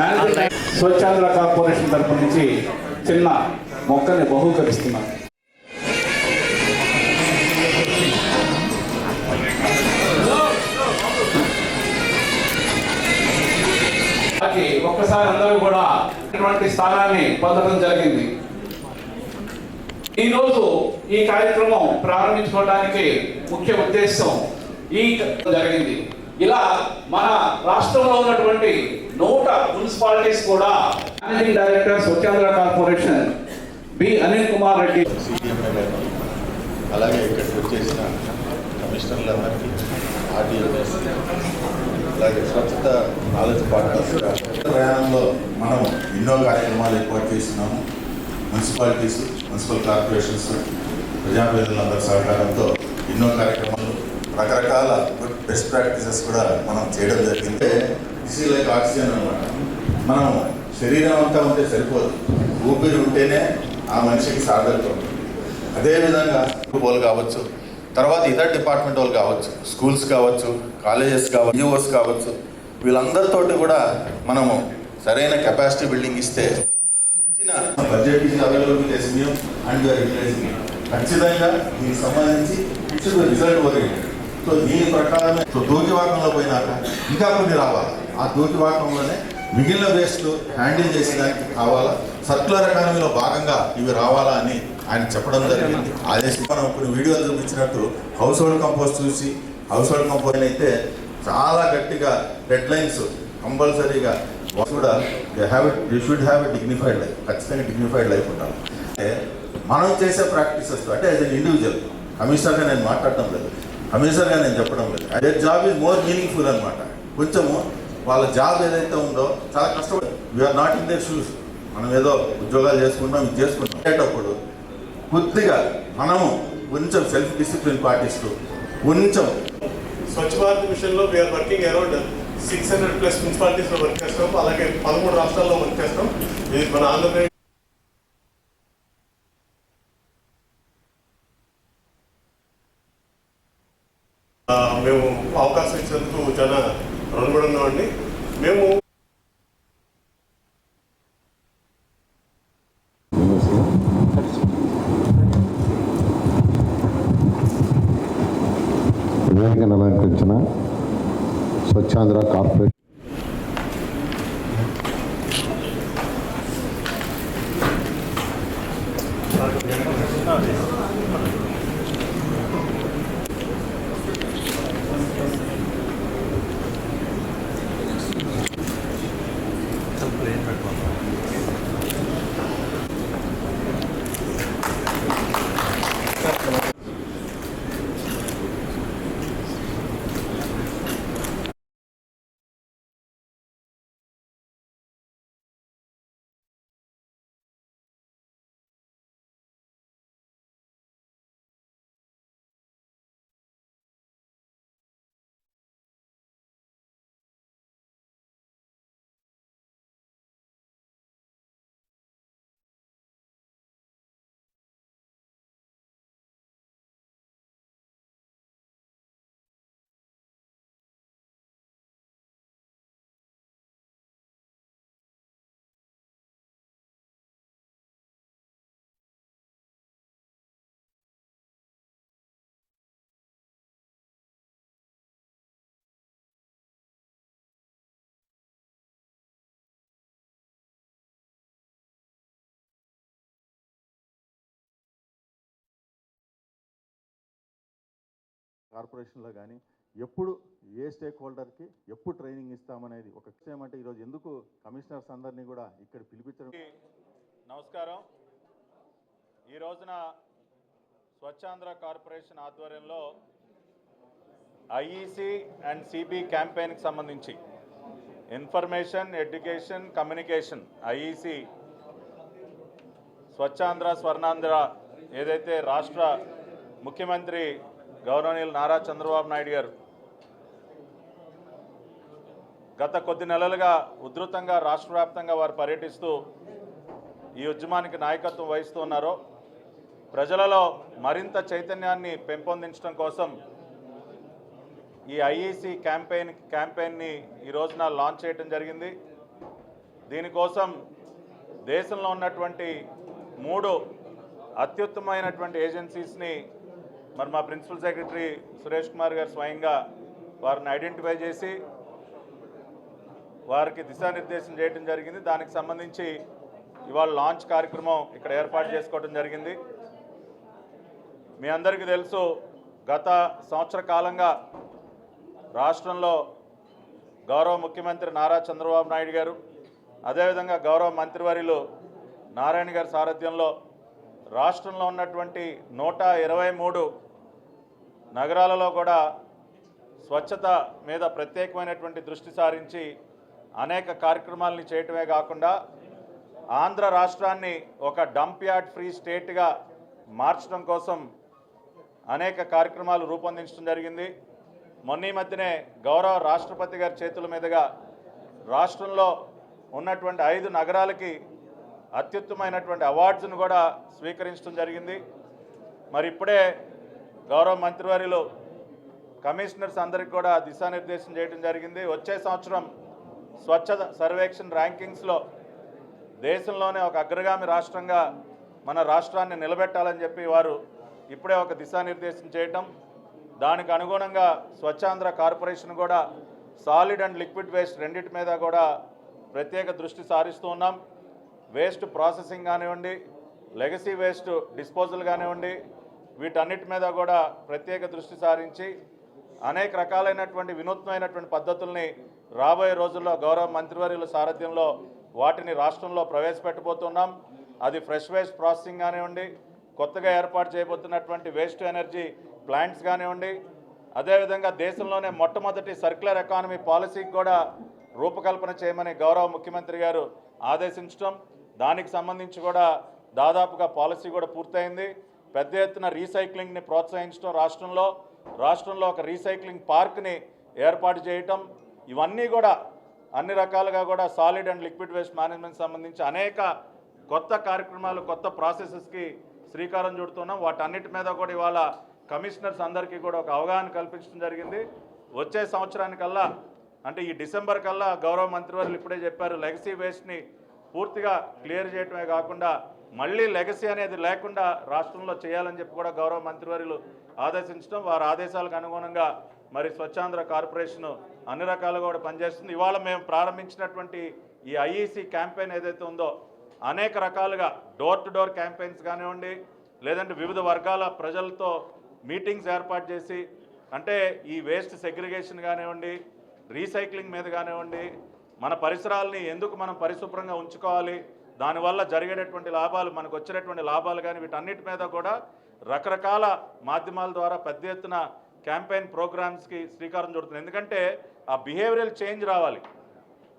Managing Swachhandhra corporation తరపు నుంచి చిన్న మొక్కని బహూకరిస్తున్నారు. ఒక్కసారి అందరూ కూడా ఇటువంటి స్థానాన్ని పొందడం జరిగింది. ఈరోజు ఈ కార్యక్రమం ప్రారంభించుకోవడానికి ముఖ్య ఉద్దేశం ఈ జరిగింది. ఇలా మన రాష్ట్రంలో ఉన్నటువంటి నూట మున్సిపాలిటీస్ కూడా managing director Swachhandhra corporation B Anil Kumar Reddy అలాగే ఇక్కడికి వచ్చేసిన కమిషనర్లందరికీ ఆర్డీఓ. అలాగే స్వచ్ఛత నాలెడ్జ్ పార్ట్నర్స్ ప్రయాణంలో మనం ఎన్నో కార్యక్రమాలు ఏర్పాటు చేస్తున్నాము. మున్సిపాలిటీస్ మున్సిపల్ కార్పొరేషన్స్ ప్రజాప్రతినిధులందరి సహకారంతో ఎన్నో కార్యక్రమాలు రకరకాల బెస్ట్ ప్రాక్టీసెస్ కూడా మనం చేయడం జరిగింది. దిస్ లైక్ ఆక్సిజన్ అనమాట మనం శరీరం అంతా ఉంటే సరిపోదు. ఊపిరి ఉంటేనే ఆ మనిషికి సాధకం అదేవిధంగా వాళ్ళు కావచ్చు తర్వాత ఇతర డిపార్ట్మెంట్ వాళ్ళు కావచ్చు స్కూల్స్ కావచ్చు కాలేజెస్ కావచ్చు యూఎస్ కావచ్చు వీళ్ళందరితోటి కూడా మనము సరైన కెపాసిటీ బిల్డింగ్ ఇస్తే ఇచ్చిన budget is available with and ఖచ్చితంగా దీనికి సంబంధించి ఇచ్చిన రిజల్ట్ ఓరియంటెడ్ సో దీని ప్రకారమే సో దూకివాకంలో పోయినాక ఇంకా కొన్ని రావాలి. ఆ దూకివాకంలోనే మిగిలిన వేస్ట్ హ్యాండిల్ చేసేదానికి కావాలా? సర్క్యులర్ ఎకానమీలో భాగంగా ఇవి రావాలా అని ఆయన చెప్పడం జరిగింది. అదే మనం కొన్ని వీడియోలు చూపించినట్టు హౌస్ హోల్డ్ కంపోస్ట్ చూసి హౌస్ హోల్డ్ కంపోస్ట్ అయితే చాలా గట్టిగా డెడ్ లైన్స్ కంపల్సరీగా కూడా have you should have a dignified life ఖచ్చితంగా డిగ్నిఫైడ్ లైఫ్ ఉండాలి. అంటే మనం చేసే ప్రాక్టీసెస్ అంటే యాజ్ అన్ ఇండివిజువల్ కమిషనర్గా నేను మాట్లాడటం లేదు. కమిషనర్గా నేను చెప్పడం లేదు. అదే జాబ్ ఈజ్ మోర్ మీనింగ్ఫుల్ అనమాట కొంచెము వాళ్ళ జాబ్ ఏదైతే ఉందో చాలా కష్టపడి we're not in their shoes మనం ఏదో ఉద్యోగాలు చేసుకుంటాం ఇది చేసుకుంటాం అనేటప్పుడు కొద్దిగా మనము కొంచెం సెల్ఫ్ డిసిప్లిన్ పాటిస్తూ కొంచెం స్వచ్ఛ భారత్ మిషన్లో we're working around six hundred plus మున్సిపాలిటీస్లో work చేస్తాం. అలాగే పదమూడు రాష్ట్రాల్లో వర్క్ చేస్తాం. ఇది మన ఆంధ్రప్రదేశ్ మేము అవకాశం ఇచ్చేందుకు చాలా రుణపడి అండి. మేము Plane కార్పొరేషన్లో కానీ ఎప్పుడు ఏ స్టేక్ హోల్డర్కి ఎప్పుడు ట్రైనింగ్ ఇస్తామనేది ఒక విషయం అంటే ఈరోజు ఎందుకు కమిషనర్స్ అందరినీ కూడా ఇక్కడ పిలిపించడం? నమస్కారం. ఈ రోజున స్వచ్ఛాంధ్ర కార్పొరేషన్ ఆధ్వర్యంలో ఐఈసి అండ్ సిబి క్యాంపెయిన్కి సంబంధించి information education communication IEC Swachhandhra Swarnandhra ఏదైతే రాష్ట్ర ముఖ్యమంత్రి గౌరవనీయులు నారా చంద్రబాబు నాయుడు గారు గత కొద్ది నెలలుగా ఉధృతంగా రాష్ట్ర వ్యాప్తంగా వారు పర్యటిస్తూ ఈ ఉద్యమానికి నాయకత్వం వహిస్తూ ఉన్నారో ప్రజలలో మరింత చైతన్యాన్ని పెంపొందించడం కోసం ఈ ఐఈసీ క్యాంపెయిన్ క్యాంపెయిన్ని ఈ రోజున లాంచ్ చేయడం జరిగింది. దీనికోసం దేశంలో ఉన్నటువంటి మూడు అత్యుత్తమైనటువంటి ఏజెన్సీస్ని మరి మా ప్రిన్సిపల్ సెక్రటరీ సురేష్ కుమార్ గారు స్వయంగా వారిని ఐడెంటిఫై చేసి వారికి దిశానిర్దేశం చేయడం జరిగింది. దానికి సంబంధించి ఇవాళ లాంచ్ కార్యక్రమం ఇక్కడ ఏర్పాటు చేసుకోవడం జరిగింది. మీ అందరికీ తెలుసు గత సంవత్సర కాలంగా రాష్ట్రంలో గౌరవ ముఖ్యమంత్రి నారా చంద్రబాబు నాయుడు గారు అదేవిధంగా గౌరవ మంత్రివర్యులు నారాయణ గారి సారథ్యంలో రాష్ట్రంలో ఉన్నటువంటి నూట ఇరవై మూడు నగరాలలో కూడా స్వచ్ఛత మీద ప్రత్యేకమైనటువంటి దృష్టి సారించి అనేక కార్యక్రమాలని చేయటమే కాకుండా ఆంధ్ర రాష్ట్రాన్ని ఒక డంప్ యార్డ్ ఫ్రీ స్టేట్గా మార్చడం కోసం అనేక కార్యక్రమాలు రూపొందించడం జరిగింది. మొన్న మధ్యనే గౌరవ రాష్ట్రపతి గారి చేతుల మీదుగా రాష్ట్రంలో ఉన్నటువంటి ఐదు నగరాలకి అత్యుత్తమైనటువంటి అవార్డ్స్ను కూడా స్వీకరించడం జరిగింది. మరి ఇప్పుడే గౌరవ మంత్రివారిలో కమిషనర్స్ అందరికి కూడా దిశానిర్దేశం చేయడం జరిగింది. వచ్చే సంవత్సరం స్వచ్ఛత సర్వేక్షణ ర్యాంకింగ్స్లో దేశంలోనే ఒక అగ్రగామి రాష్ట్రంగా మన రాష్ట్రాన్ని నిలబెట్టాలని చెప్పి వారు ఇప్పుడే ఒక దిశానిర్దేశం చేయటం. దానికి అనుగుణంగా స్వచ్ఛాంధ్ర కార్పొరేషన్ కూడా సాలిడ్ అండ్ లిక్విడ్ వేస్ట్ రెండింటి మీద కూడా ప్రత్యేక దృష్టి సారిస్తూ ఉన్నాం. వేస్ట్ ప్రాసెసింగ్ కానివ్వండి లెగసీ వేస్ట్ డిస్పోజల్ కానివ్వండి వీటన్నిటి మీద కూడా ప్రత్యేక దృష్టి సారించి అనేక రకాలైనటువంటి వినూత్నమైనటువంటి పద్ధతుల్ని రాబోయే రోజుల్లో గౌరవ మంత్రివర్యుల సారథ్యంలో వాటిని రాష్ట్రంలో ప్రవేశపెట్టబోతున్నాం. అది ఫ్రెష్ వేస్ట్ ప్రాసెసింగ్ కానివ్వండి కొత్తగా ఏర్పాటు చేయబోతున్నటువంటి వేస్ట్ ఎనర్జీ ప్లాంట్స్ కానివ్వండి అదేవిధంగా దేశంలోనే మొట్టమొదటి సర్క్యులర్ ఎకానమీ పాలసీకి కూడా రూపకల్పన చేయమని గౌరవ ముఖ్యమంత్రి గారు ఆదేశించడం. దానికి సంబంధించి కూడా దాదాపుగా పాలసీ కూడా పూర్తయింది. పెద్ద ఎత్తున రీసైక్లింగ్ని ప్రోత్సహించడం రాష్ట్రంలో రాష్ట్రంలో ఒక రీసైక్లింగ్ పార్క్ని ఏర్పాటు చేయటం ఇవన్నీ కూడా అన్ని రకాలుగా కూడా solid and liquid waste management సంబంధించి అనేక కొత్త కార్యక్రమాలు కొత్త ప్రాసెసెస్కి శ్రీకారం చుడుతున్నాం. వాటన్నిటి మీద కూడా ఇవాళ కమిషనర్స్ అందరికీ కూడా ఒక అవగాహన కల్పించడం జరిగింది. వచ్చే సంవత్సరానికల్లా అంటే ఈ డిసెంబర్ కల్లా గౌరవ మంత్రివర్యులు ఇప్పుడే చెప్పారు లెగసీ వేస్ట్ని పూర్తిగా క్లియర్ చేయటమే కాకుండా మళ్ళీ లెగసీ అనేది లేకుండా రాష్ట్రంలో చేయాలని చెప్పి కూడా గౌరవ మంత్రివర్యులు ఆదేశించడం వారి ఆదేశాలకు అనుగుణంగా మరి స్వచ్ఛాంధ్ర కార్పొరేషన్ అన్ని రకాలుగా కూడా పనిచేస్తుంది. ఇవాళ మేము ప్రారంభించినటువంటి ఈ ఐఈసీ క్యాంపెయిన్ ఏదైతే ఉందో అనేక రకాలుగా డోర్ టు డోర్ క్యాంపెయిన్స్ కానివ్వండి లేదంటే వివిధ వర్గాల ప్రజలతో మీటింగ్స్ ఏర్పాటు చేసి అంటే ఈ వేస్ట్ సెగ్రిగేషన్ కానివ్వండి రీసైక్లింగ్ మీద కానివ్వండి మన పరిసరాలని ఎందుకు మనం పరిశుభ్రంగా ఉంచుకోవాలి దానివల్ల జరిగేటటువంటి లాభాలు మనకు వచ్చినటువంటి లాభాలు కానీ వీటన్నిటి మీద కూడా రకరకాల మాధ్యమాల ద్వారా పెద్ద ఎత్తున క్యాంపెయిన్ ప్రోగ్రామ్స్కి శ్రీకారం చుడుతుంది ఎందుకంటే ఆ బిహేవియరల్ చేంజ్ రావాలి.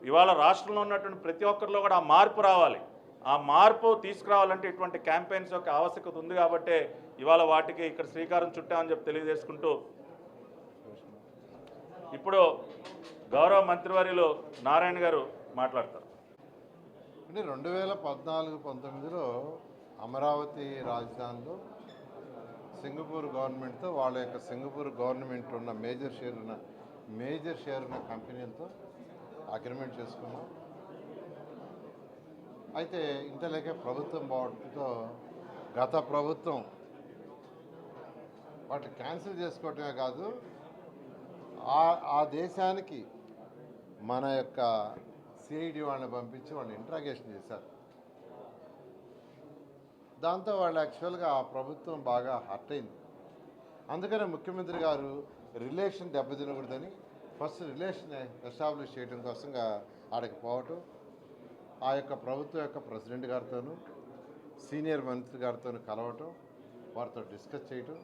ఇవాళ రాష్ట్రంలో ఉన్నటువంటి ప్రతి ఒక్కరిలో కూడా ఆ మార్పు రావాలి. ఆ మార్పు తీసుకురావాలంటే ఇటువంటి క్యాంపెయిన్స్ యొక్క ఆవశ్యకత ఉంది కాబట్టి ఇవాళ వాటికి ఇక్కడ శ్రీకారం చుట్టామని చెప్పి తెలియజేసుకుంటూ ఇప్పుడు గౌరవ మంత్రివర్యులు నారాయణ గారు మాట్లాడతారు. అంటే రెండు వేల పద్నాలుగు పంతొమ్మిదిలో అమరావతి రాజధానిలో సింగపూర్ గవర్నమెంట్తో వాళ్ళ యొక్క సింగపూర్ గవర్నమెంట్ ఉన్న మేజర్ షేర్ ఉన్న మేజర్ షేర్ ఉన్న కంపెనీలతో అగ్రిమెంట్ చేసుకున్నాం. అయితే ఇంతలేక ప్రభుత్వం బావడంతో గత ప్రభుత్వం వాటిని క్యాన్సిల్ చేసుకోవటమే కాదు ఆ ఆ దేశానికి మన యొక్క సిఐడి వాళ్ళని పంపించి వాళ్ళని ఇంట్రాగేషన్ చేశారు. దాంతో వాళ్ళు యాక్చువల్గా ఆ ప్రభుత్వం బాగా హర్ట్ అయింది. అందుకనే ముఖ్యమంత్రి గారు రిలేషన్ దెబ్బతినకూడదని ఫస్ట్ రిలేషన్ ఎస్టాబ్లిష్ చేయడం కోసంగా ఆడకి పోవటం ఆ యొక్క ప్రభుత్వం యొక్క ప్రెసిడెంట్ గారితోనూ సీనియర్ మంత్రి గారితో కలవటం వారితో డిస్కస్ చేయటం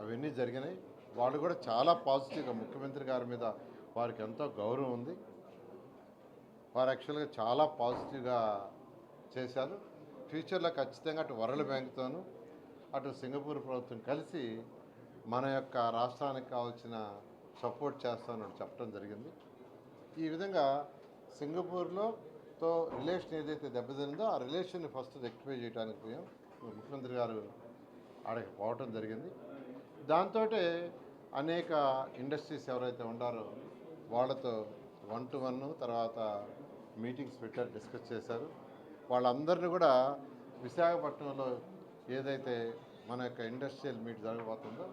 అవన్నీ జరిగినాయి. వాళ్ళు కూడా చాలా పాజిటివ్గా ముఖ్యమంత్రి గారి మీద వారికి ఎంతో గౌరవం ఉంది. వారు యాక్చువల్గా చాలా పాజిటివ్గా చేశారు. ఫ్యూచర్లో ఖచ్చితంగా అటు వరల్డ్ బ్యాంక్తోనూ అటు సింగపూర్ ప్రభుత్వం కలిసి మన యొక్క రాష్ట్రానికి కావాల్సిన సపోర్ట్ చేస్తానని చెప్పడం జరిగింది. ఈ విధంగా సింగపూర్లో తో రిలేషన్ ఏదైతే దెబ్బతిందో ఆ రిలేషన్ని ఫస్ట్ రెక్టిఫై చేయడానికి పోయాం. ముఖ్యమంత్రి గారు ఆడకి పోవటం జరిగింది. దాంతో అనేక ఇండస్ట్రీస్ ఎవరైతే ఉండారో వాళ్ళతో వన్ టు వన్ తర్వాత మీటింగ్స్ పెట్టారు డిస్కస్ చేశారు. వాళ్ళందరినీ కూడా విశాఖపట్నంలో ఏదైతే మన యొక్క ఇండస్ట్రియల్ మీట్ జరగబోతుందో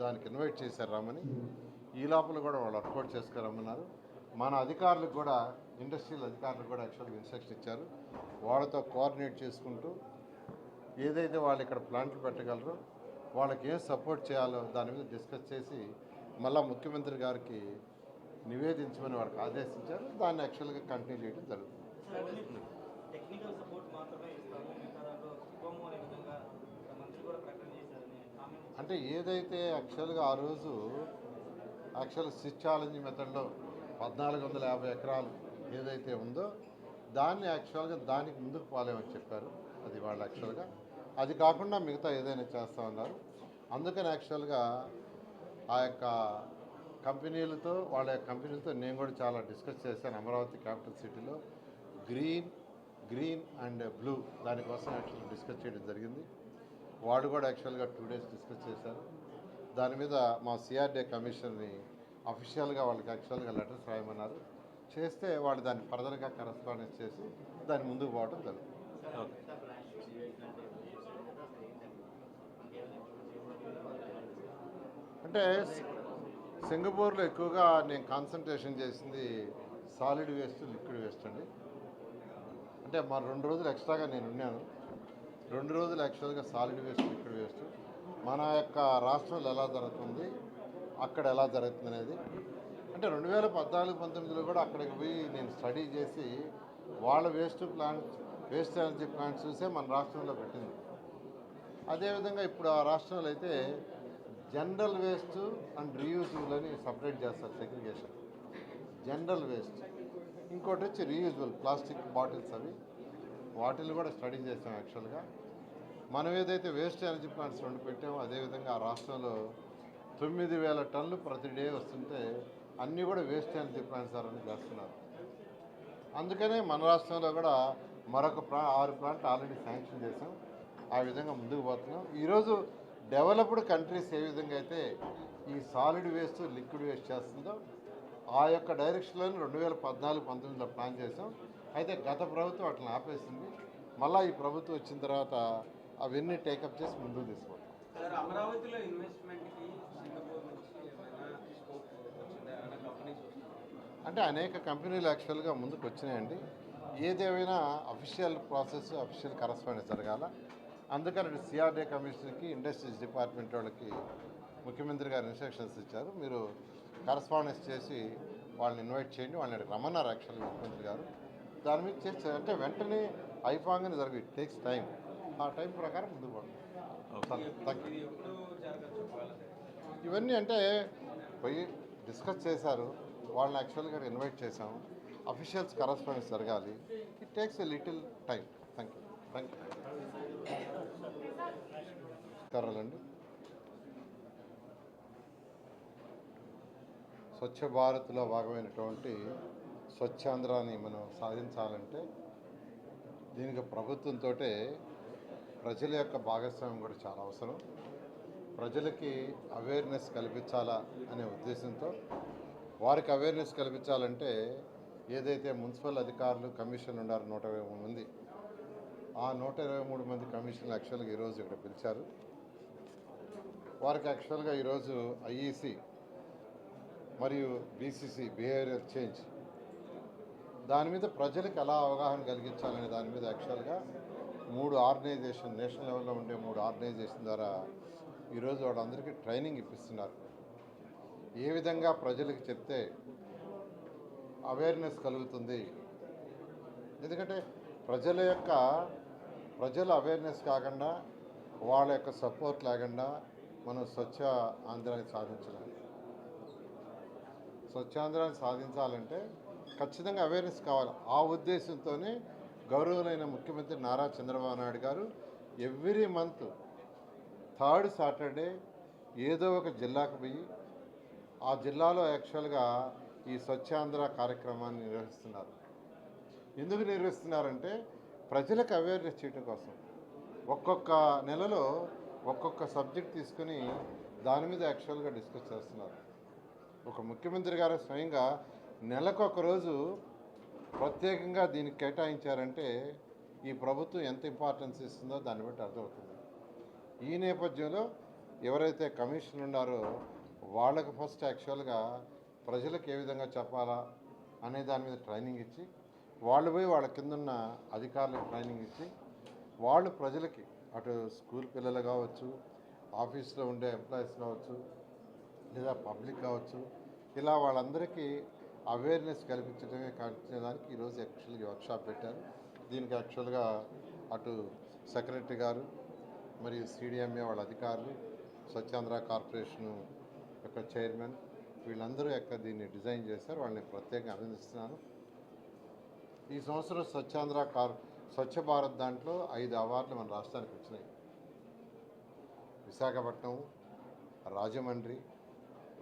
దానికి ఇన్వైట్ చేశారు రమ్మని ఈ లోపల కూడా వాళ్ళు వర్కౌట్ చేసుకురమ్మన్నారు. మన అధికారులకు కూడా ఇండస్ట్రియల్ అధికారులకు కూడా యాక్చువల్గా ఇన్స్ట్రక్షన్ ఇచ్చారు. వాళ్ళతో కోఆర్డినేట్ చేసుకుంటూ ఏదైతే వాళ్ళు ఇక్కడ ప్లాంట్లు పెట్టగలరో వాళ్ళకి ఏం సపోర్ట్ చేయాలో దాని మీద డిస్కస్ చేసి మళ్ళా ముఖ్యమంత్రి గారికి నివేదించమని వారికి ఆదేశించారు. దాన్ని యాక్చువల్గా కంటిన్యూ చేయడం జరుగుతుంది. అంటే ఏదైతే యాక్చువల్గా ఆ రోజు యాక్చువల్ స్విచ్ ఛాలెంజ్ మెథడ్లో పద్నాలుగు వందల యాభై ఎకరాలు ఏదైతే ఉందో దాన్ని యాక్చువల్గా దానికి ముందుకు పోలేమని చెప్పారు. అది వాళ్ళు యాక్చువల్గా. అది కాకుండా మిగతా ఏదైనా చేస్తామన్నారు అందుకని యాక్చువల్గా ఆ యొక్క కంపెనీలతో వాళ్ళ కంపెనీలతో నేను కూడా చాలా డిస్కస్ చేశాను అమరావతి క్యాపిటల్ సిటీలో. గ్రీన్ గ్రీన్ అండ్ బ్లూ దానికోసం యాక్చువల్గా డిస్కస్ చేయడం జరిగింది. వాళ్ళు కూడా యాక్చువల్గా టూ డేస్ డిస్కస్ చేశారు. దాని మీద మా సిఆర్డే కమిషన్ని అఫీషియల్గా వాళ్ళకి యాక్చువల్గా లెటర్స్ రాయమన్నారు. చేస్తే వాళ్ళు దాన్ని ఫర్దర్గా కరస్పాండెన్స్ చేసి దాన్ని ముందుకు పోవడం జరుగుతుంది. అంటే సింగపూర్లో ఎక్కువగా నేను కాన్సన్ట్రేషన్ చేసింది సాలిడ్ వేస్ట్ లిక్విడ్ వేస్ట్ అండి. అంటే మా రెండు రోజులు ఎక్స్ట్రాగా నేను ఉన్నాను. రెండు రోజులు యాక్చువల్గా సాలిడ్ వేస్ట్ లిక్విడ్ వేస్ట్ మన యొక్క రాష్ట్రంలో ఎలా జరుగుతుంది అక్కడ ఎలా జరుగుతుంది అనేది. అంటే రెండు వేల పద్నాలుగు పంతొమ్మిదిలో కూడా అక్కడికి పోయి నేను స్టడీ చేసి వాళ్ళ waste plant waste energy plant చూసే మన రాష్ట్రంలో పెట్టింది. అదేవిధంగా ఇప్పుడు ఆ రాష్ట్రంలో అయితే జనరల్ వేస్ట్ అండ్ రీయూజబుల్ అని సపరేట్ చేస్తారు సెగ్రిగేషన్. General waste. ఇంకోటి వచ్చి రీయూజబుల్ ప్లాస్టిక్ బాటిల్స్ అవి. వాటిని కూడా స్టడీ చేసాం యాక్చువల్గా. మనం ఏదైతే వేస్ట్ ఎనర్జీ ప్లాంట్స్ రెండు పెట్టామో అదేవిధంగా ఆ రాష్ట్రంలో తొమ్మిది వేల టన్నులు ప్రతి డే వస్తుంటే అన్నీ కూడా వేస్ట్ ఎనర్జీ ప్లాంట్స్ అని చేస్తున్నారు. అందుకనే మన రాష్ట్రంలో కూడా మరొక ప్లా ఆరు ప్లాంట్ ఆల్రెడీ శాంక్షన్ చేసాం ఆ విధంగా ముందుకు పోతున్నాం. ఈరోజు డెవలప్డ్ కంట్రీస్ ఏ విధంగా అయితే ఈ సాలిడ్ వేస్ట్ లిక్విడ్ వేస్ట్ చేస్తుందో ఆ యొక్క డైరెక్షన్లోనే రెండు వేల పద్నాలుగు పంతొమ్మిదిలో ప్లాన్ చేసాం అయితే గత ప్రభుత్వం అట్లా ఆపేసింది. మళ్ళీ ఈ ప్రభుత్వం వచ్చిన తర్వాత అవన్నీ టేకప్ చేసి ముందుకు తీసుకుంటాం అమరావతిలో ఇన్వెస్ట్మెంట్కి సింగపూర్ నుంచి వస్తున్నాయి? అంటే అనేక కంపెనీలు యాక్చువల్గా ముందుకు వచ్చినాయండి. ఏదేమైనా అఫీషియల్ ప్రాసెస్ అఫీషియల్ కరస్పాండెన్స్ జరగాల. అందుకని సిఆర్డీ కమిషన్కి ఇండస్ట్రీస్ డిపార్ట్మెంట్ వాళ్ళకి ముఖ్యమంత్రి గారు ఇన్స్ట్రక్షన్స్ ఇచ్చారు. మీరు కరస్పాండెన్స్ చేసి వాళ్ళని ఇన్వైట్ చేయండి వాళ్ళని రమ్మన్నారు యాక్చువల్గా ముఖ్యమంత్రి గారు. దాని మీద చేస్తే అంటే వెంటనే అయిపోగానే జరగదు ఇట్ టేక్స్ టైం ఆ టైం ప్రకారం ముందుకు ఇవన్నీ అంటే పోయి డిస్కస్ చేశారు. వాళ్ళని యాక్చువల్గా ఇన్వైట్ చేసాము అఫీషియల్స్ కరస్పాండెన్స్ జరగాలి. It takes a little time thank you thank you తరలండి Swachh భారత్లో భాగమైనటువంటి స్వచ్ఛాంధ్రాన్ని మనం సాధించాలంటే దీనికి ప్రభుత్వంతో ప్రజల యొక్క భాగస్వామ్యం కూడా చాలా అవసరం. ప్రజలకి అవేర్నెస్ కల్పించాలా అనే ఉద్దేశంతో వారికి అవేర్నెస్ కల్పించాలంటే ఏదైతే మున్సిపల్ అధికారులు కమిషన్ ఉన్నారు నూట ఇరవై మూడు మంది ఆ నూట ఇరవై మూడు మంది కమిషన్లు యాక్చువల్గా ఈరోజు ఇక్కడ పిలిచారు. వారికి యాక్చువల్గా ఈరోజు ఐఈసి మరియు బీసీసీ బిహేవియర్ చేంజ్ దాని మీద ప్రజలకు ఎలా అవగాహన కలిగించాలనే దాని మీద యాక్చువల్గా మూడు ఆర్గనైజేషన్ నేషనల్ లెవెల్లో ఉండే మూడు ఆర్గనైజేషన్ ద్వారా ఈరోజు వాళ్ళందరికీ ట్రైనింగ్ ఇప్పిస్తున్నారు. ఏ విధంగా ప్రజలకు చెప్తే అవేర్నెస్ కలుగుతుంది? ఎందుకంటే ప్రజల యొక్క ప్రజల అవేర్నెస్ కాకుండా వాళ్ళ యొక్క సపోర్ట్ లేకుండా మనం స్వచ్ఛ ఆంధ్రాన్ని సాధించలేము. స్వచ్ఛాంధ్రాన్ని సాధించాలంటే ఖచ్చితంగా అవేర్నెస్ కావాలి. ఆ ఉద్దేశంతోనే గౌరవులైన ముఖ్యమంత్రి నారా చంద్రబాబు నాయుడు గారు ఎవ్రీ మంత్ థర్డ్ సాటర్డే ఏదో ఒక జిల్లాకు పోయి ఆ జిల్లాలో యాక్చువల్గా ఈ స్వచ్ఛాంధ్ర కార్యక్రమాన్ని నిర్వహిస్తున్నారు. ఎందుకు నిర్వహిస్తున్నారంటే ప్రజలకు అవేర్నెస్ చేయడం కోసం. ఒక్కొక్క నెలలో ఒక్కొక్క సబ్జెక్ట్ తీసుకుని దాని మీద యాక్చువల్గా డిస్కస్ చేస్తున్నారు. ఒక ముఖ్యమంత్రి గారు స్వయంగా నెలకు ఒక రోజు ప్రత్యేకంగా దీనికి కేటాయించారంటే ఈ ప్రభుత్వం ఎంత ఇంపార్టెన్స్ ఇస్తుందో దాన్ని బట్టి అర్థమవుతుంది. ఈ నేపథ్యంలో ఎవరైతే కమిషన్ ఉన్నారో వాళ్ళకు ఫస్ట్ యాక్చువల్గా ప్రజలకు ఏ విధంగా చెప్పాలా అనే దాని మీద ట్రైనింగ్ ఇచ్చి వాళ్ళు పోయి వాళ్ళ కింద ఉన్న అధికారులకు ట్రైనింగ్ ఇచ్చి వాళ్ళు ప్రజలకి అటు స్కూల్ పిల్లలు కావచ్చు ఆఫీస్లో ఉండే ఎంప్లాయీస్ కావచ్చు లేదా పబ్లిక్ కావచ్చు ఇలా వాళ్ళందరికీ అవేర్నెస్ కల్పించడమే కల్పించడానికి ఈరోజు యాక్చువల్గా వర్క్షాప్ పెట్టారు. దీనికి యాక్చువల్గా అటు సెక్రటరీ గారు మరియు సిడిఎంఏ వాళ్ళ అధికారులు స్వచ్ఛాంధ్ర కార్పొరేషన్ యొక్క చైర్మన్ వీళ్ళందరూ యొక్క దీన్ని డిజైన్ చేశారు వాళ్ళని ప్రత్యేకంగా అభినందిస్తున్నాను. ఈ సంవత్సరం స్వచ్ఛాంధ్ర కార్ స్వచ్ఛ భారత్ దాంట్లో ఐదు అవార్డులు మన రాష్ట్రానికి వచ్చినాయి. విశాఖపట్నం రాజమండ్రి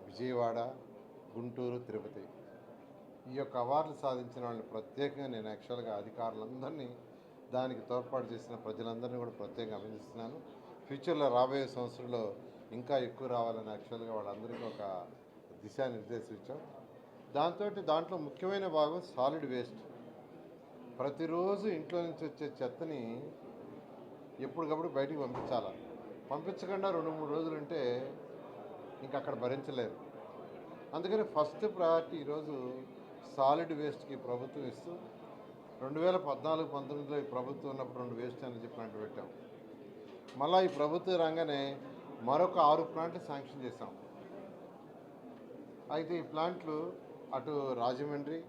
విజయవాడ గుంటూరు తిరుపతి. ఈ యొక్క అవార్డులు సాధించిన వాళ్ళని ప్రత్యేకంగా నేను యాక్చువల్గా అధికారులందరినీ దానికి తోడ్పాటు చేసిన ప్రజలందరినీ కూడా ప్రత్యేకంగా అభినందిస్తున్నాను. ఫ్యూచర్లో రాబోయే సంవత్సరంలో ఇంకా ఎక్కువ రావాలని యాక్చువల్గా వాళ్ళందరికీ ఒక దిశానిర్దేశం ఇచ్చాం దాంతో దాంట్లో ముఖ్యమైన భాగం సాలిడ్ వేస్ట్. ప్రతిరోజు ఇంట్లో నుంచి వచ్చే చెత్తని ఎప్పటికప్పుడు బయటికి పంపించాలి. పంపించకుండా రెండు మూడు రోజులు ఉంటే ఇంక అక్కడ భరించలేరు. అందుకని ఫస్ట్ ప్రయారిటీ ఈరోజు సాలిడ్ వేస్ట్కి ప్రభుత్వం ఇస్తూ రెండు వేల పద్నాలుగు పంతొమ్మిదిలో ఈ ప్రభుత్వం ఉన్నప్పుడు రెండు వేస్ట్ అని చెప్పినట్టు పెట్టాం. మళ్ళీ ఈ ప్రభుత్వం రాగానే మరొక ఆరు ప్లాంట్లు శాంక్షన్ చేశాం. అయితే ఈ ప్లాంట్లు అటు రాజమండ్రి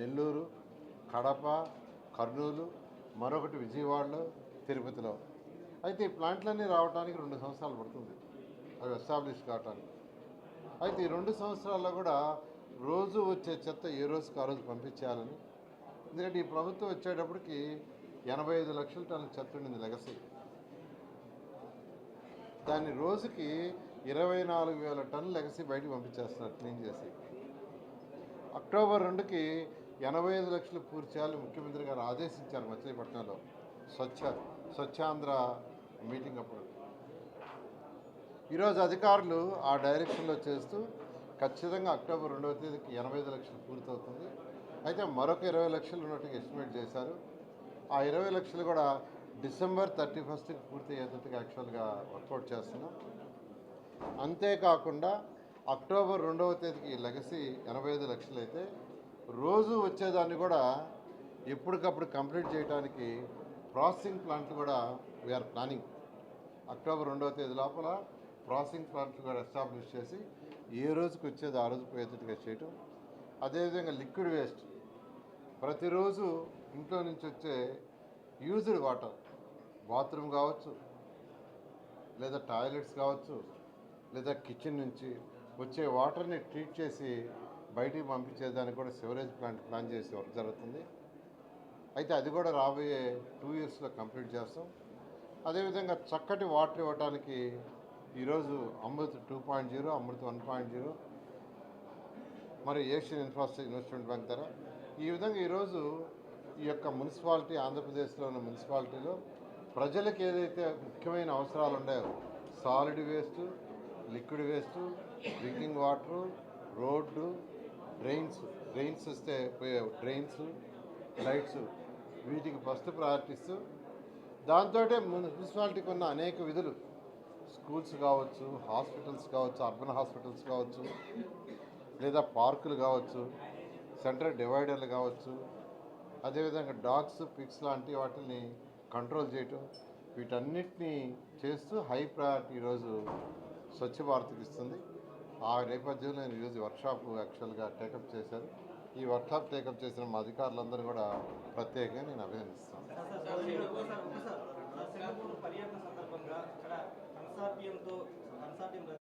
నెల్లూరు కడప కర్నూలు మరొకటి విజయవాడలో తిరుపతిలో. అయితే ఈ ప్లాంట్లన్నీ రావడానికి రెండు సంవత్సరాలు పడుతుంది. అవి ఎస్టాబ్లిష్ కావటానికి. అయితే ఈ రెండు సంవత్సరాల్లో కూడా రోజు వచ్చే చెత్త ఏ రోజుకి ఆ రోజు పంపించేయాలని. ఎందుకంటే ఈ ప్రభుత్వం వచ్చేటప్పటికి ఎనభై ఐదు లక్షల టన్నుల చెత్త ఉండింది లెగసీ. దాన్ని రోజుకి ఇరవై నాలుగు వేల టన్నుల లెగసీ బయటకు పంపించేస్తున్నారు క్లీన్ చేసి. అక్టోబర్ రెండుకి ఎనభై ఐదు లక్షలు పూర్తి చేయాలని ముఖ్యమంత్రి గారు ఆదేశించారు మచిలీపట్నంలో. స్వచ్ఛ స్వచ్ఛాంధ్ర మీటింగ్ అప్పుడు. ఈరోజు అధికారులు ఆ డైరెక్షన్లో చేస్తూ ఖచ్చితంగా అక్టోబర్ రెండవ తేదీకి ఎనభై ఐదు లక్షలు పూర్తవుతుంది. అయితే మరొక ఇరవై లక్షలు ఉన్నట్టుగా ఎస్టిమేట్ చేశారు. ఆ ఇరవై లక్షలు కూడా డిసెంబర్ థర్టీ ఫస్ట్కి పూర్తి అయ్యేటట్టుగా యాక్చువల్గా వర్కౌట్ చేస్తున్నాం. అంతేకాకుండా అక్టోబర్ రెండవ తేదీకి లెగసీ ఎనభై ఐదు లక్షలు అయితే రోజు వచ్చేదాన్ని కూడా ఎప్పటికప్పుడు కంప్లీట్ చేయడానికి ప్రాసెసింగ్ ప్లాంట్లు కూడా వీఆర్ ప్లానింగ్ అక్టోబర్ రెండవ తేదీ లోపల ప్రాసెసింగ్ ప్లాంట్లు కూడా ఎస్టాబ్లిష్ చేసి ఏ రోజుకి వచ్చేది ఆ రోజు పోయేటట్టుగా చేయటం. అదేవిధంగా లిక్విడ్ వేస్ట్. ప్రతిరోజు ఇంట్లో నుంచి వచ్చే యూజ్డ్ వాటర్ బాత్రూమ్ కావచ్చు లేదా టాయిలెట్స్ కావచ్చు లేదా కిచెన్ నుంచి వచ్చే వాటర్ని ట్రీట్ చేసి బయటికి పంపించేదానికి కూడా సివరేజ్ ప్లాంట్ ప్లాన్ చేసి వర్క్ జరుగుతుంది. అయితే అది కూడా రాబోయే టూ ఇయర్స్లో కంప్లీట్ చేస్తాం. అదేవిధంగా చక్కటి వాటర్ ఇవ్వడానికి ఈరోజు AMRUT two point zero AMRUT one point zero మరి ఏషియన్ ఇన్ఫ్రాస్ట్రక్చర్ ఇన్వెస్ట్మెంట్ బ్యాంక్ ధర ఈ విధంగా ఈరోజు ఈ యొక్క మున్సిపాలిటీ ఆంధ్రప్రదేశ్లో ఉన్న మున్సిపాలిటీలో ప్రజలకు ఏదైతే ముఖ్యమైన అవసరాలు ఉన్నాయో solid waste liquid waste drinking water road drains drains వస్తే పోయే డ్రైన్స్ లైట్స్ వీటికి ఫస్ట్ ప్రయారిటీ ఇస్తూ దాంతో మున్సిపాలిటీకి ఉన్న అనేక విధులు. స్కూల్స్ కావచ్చు హాస్పిటల్స్ కావచ్చు అర్బన్ హాస్పిటల్స్ కావచ్చు లేదా పార్కులు కావచ్చు సెంట్రల్ డివైడర్లు కావచ్చు. అదేవిధంగా డాగ్స్ పిక్స్ లాంటి వాటిని కంట్రోల్ చేయటం వీటన్నిటినీ చేస్తూ హై ప్రయారిటీ ఈరోజు స్వచ్ఛ భారత్కి ఇస్తుంది. ఆ నేపథ్యంలో నేను ఈరోజు వర్క్షాప్ యాక్చువల్గా టేకప్ చేశాను ఈ వర్క్షాప్ టేకప్ చేసిన మా అధికారులందరూ కూడా ప్రత్యేకంగా నేను అభినందిస్తాను సందర్భంగా